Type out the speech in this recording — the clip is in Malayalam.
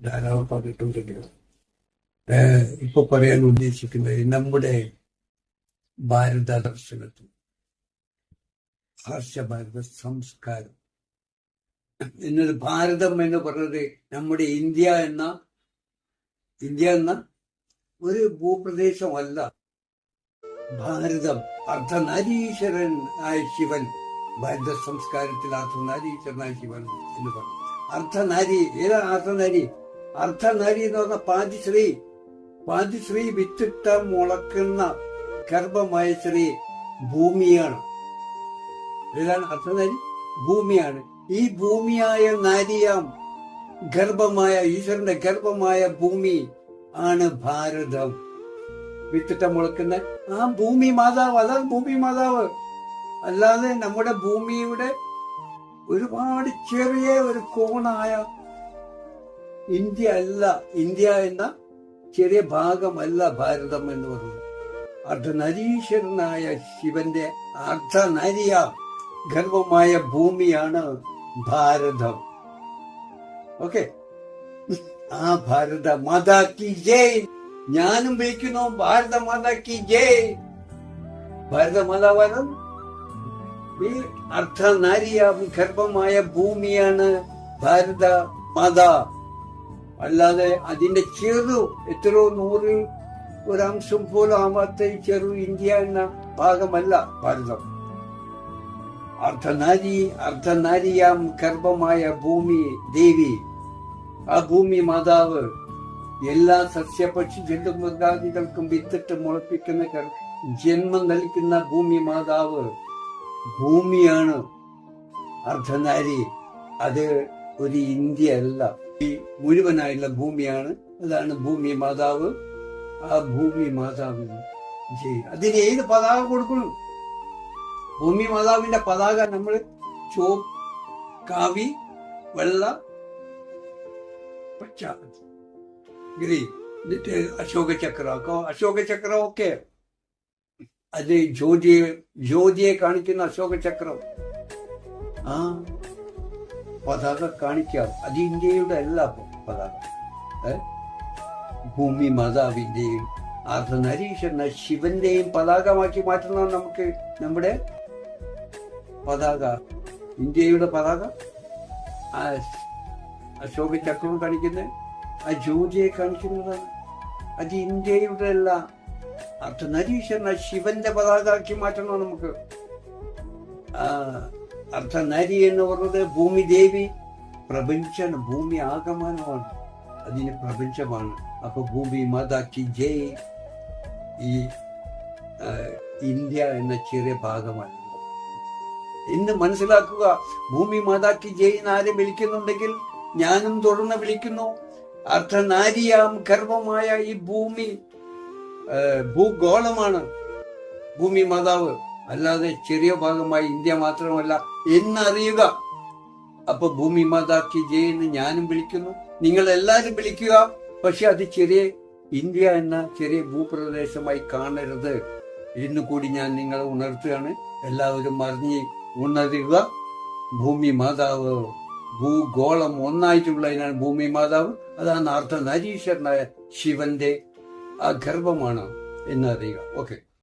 ധാരാളം പറഞ്ഞിട്ടുണ്ടെങ്കിലും ഇപ്പൊ പറയാൻ ഉദ്ദേശിക്കുന്നത് നമ്മുടെ ഭാരത ദർശനത്തിൽ ഭാരത സംസ്കാരം. എന്നത് ഭാരതം എന്ന് പറഞ്ഞത് നമ്മുടെ ഇന്ത്യ എന്ന ഇന്ത്യ എന്ന ഒരു ഭൂപ്രദേശമല്ല. ഭാരതം അർദ്ധനാരീശ്വരൻ ആയ ശിവൻ ഭാരത സംസ്കാരത്തിൽ അർദ്ധനാരീശ്വരനായ ശിവൻ എന്ന് പറഞ്ഞു. അർദ്ധനാരി ഏതാ അർദ്ധനാരി അർദ്ധനാരി എന്ന് പറഞ്ഞ പാതിശ്രീ. പാതിശ്രീ വിത്തിട്ട മുളക്കുന്ന ഗർഭമായ ശ്രീ ഭൂമിയാണ്. ഇതാണ് അർദ്ധനാരി ഭൂമിയാണ്. ഈ ഭൂമിയായ നാരിയാം ഗർഭമായ ഈശ്വരന്റെ ഗർഭമായ ഭൂമി ആണ് ഭാരതം. വിത്തിട്ട മുളക്കുന്ന ആ ഭൂമി മാതാവ് അതാണ് ഭൂമി മാതാവ്. അല്ലാതെ നമ്മുടെ ഭൂമിയുടെ ഒരുപാട് ചെറിയ ഒരു കോണായ ഇന്ത്യ അല്ല ഇന്ത്യ എന്ന ചെറിയ ഭാഗമല്ല ഭാരതം എന്ന് പറയുന്നത്. അർദ്ധനരീശ്വരനായ ശിവന്റെ അർദ്ധനരിയ ഗർഭമായ ഭൂമിയാണ് ഭാരതം. ഓക്കെ? ആ ഭാരത മാതാ കി ജയ്. ഞാനും വിളിക്കുന്നു ഭാരത മാതാ കി ജയ്. ഭാരത മാതാവാണ് ഈ അർദ്ധനാരിയ ഗർഭമായ ഭൂമിയാണ് ഭാരത മാതാ. അല്ലാതെ അതിന്റെ ചെറു എത്രയോ നൂറിൽ ഒരംശം പോലും ആവാത്ത ചെറു ഇന്ത്യ എന്ന ഭാഗമല്ല ഭാരതം. അർദ്ധനാരി അർദ്ധനാരിയാം ഗർഭമായ ഭൂമി ദേവി. ആ ഭൂമി മാതാവ് എല്ലാ സസ്യപക്ഷി ജന്തുമൃഗാദികൾക്കും വിത്തിട്ട് മുളപ്പിക്കുന്ന ജന്മം നൽകുന്ന ഭൂമി മാതാവ് ഭൂമിയാണ്. അർദ്ധനാരി അത് ഒരു ഇന്ത്യ അല്ല. ഈ മുഴുവനായുള്ള ഭൂമിയാണ്. അതാണ് ഭൂമി മാതാവ്. ആ ഭൂമി മാതാവിന് ജയ്. അതിന് ഏത് പതാക കൊടുക്കണം? ഭൂമി മാതാവിന്റെ പതാക നമ്മൾ ചോ കാവി വെള്ള പച്ച. ഗ്രീൻ എന്നിട്ട് അശോക ചക്രമൊക്കെ അശോക ചക്രം ഒക്കെ. അത് ജ്യോതിയെ ജ്യോതിയെ കാണിക്കുന്ന അശോക ചക്രം. ആ പതാക കാണിക്കാം. അത് ഇന്ത്യയുടെ അല്ല പതാക? ഭൂമി മാതാവിന്റെയും അർദ്ധനരീശ്വരന ശിവന്റെയും പതാകമാക്കി മാറ്റുന്ന നമുക്ക് നമ്മുടെ പതാക. ഇന്ത്യയുടെ പതാക? ആ അശോക ചക്രം കാണിക്കുന്നത് ആ ജ്യോതിയെ കാണിക്കുന്നതാണ്. അത് ഇന്ത്യയുടെ അല്ല അർദ്ധനരീശ്വരന ശിവന്റെ പതാകമാക്കി മാറ്റണം നമുക്ക്. ആ അർദ്ധനരി എന്ന് പറഞ്ഞത് ഭൂമി ദേവി പ്രപഞ്ചമാണ് ഭൂമി ആഗമനമാണ്. അതിന് പ്രപഞ്ചമാണ്. അപ്പൊ ഭൂമി മാതാക്കി ജയ് ഈ ഇന്ത്യ എന്ന ചെറിയ ഭാഗമാണ്. ഇന്ന് മനസ്സിലാക്കുക ഭൂമി മാതാക്കി ജയ് എന്ന് ആരെ വിളിക്കുന്നുണ്ടെങ്കിൽ ഞാനും തുടർന്ന് വിളിക്കുന്നു. അർദ്ധനാരിയാം ഗർഭമായ ഈ ഭൂമി ഭൂഗോളമാണ്. ഭൂമി മാതാവ് അല്ലാതെ ചെറിയ ഭാഗമായി ഇന്ത്യ മാത്രമല്ല എന്നറിയുക. അപ്പൊ ഭൂമി മാതാക്കി ജയ് എന്ന് ഞാനും വിളിക്കുന്നു. നിങ്ങൾ എല്ലാവരും വിളിക്കുക. പക്ഷെ അത് ചെറിയ ഇന്ത്യ എന്ന ചെറിയ ഭൂപ്രദേശമായി കാണരുത്. ഇന്ന് കൂടി ഞാൻ നിങ്ങളെ ഉണർത്തുകയാണ്. എല്ലാവരും അറിഞ്ഞ് ഉണരുക. ഭൂമി മാതാവ് ഭൂഗോളം ഒന്നായിട്ടുള്ളതിനാണ് ഭൂമി മാതാവ്. അതാണ് അർദ്ധനരീശ്വരനായ ശിവന്റെ ആ ഗർഭമാണ് എന്നറിയുക. ഓക്കെ.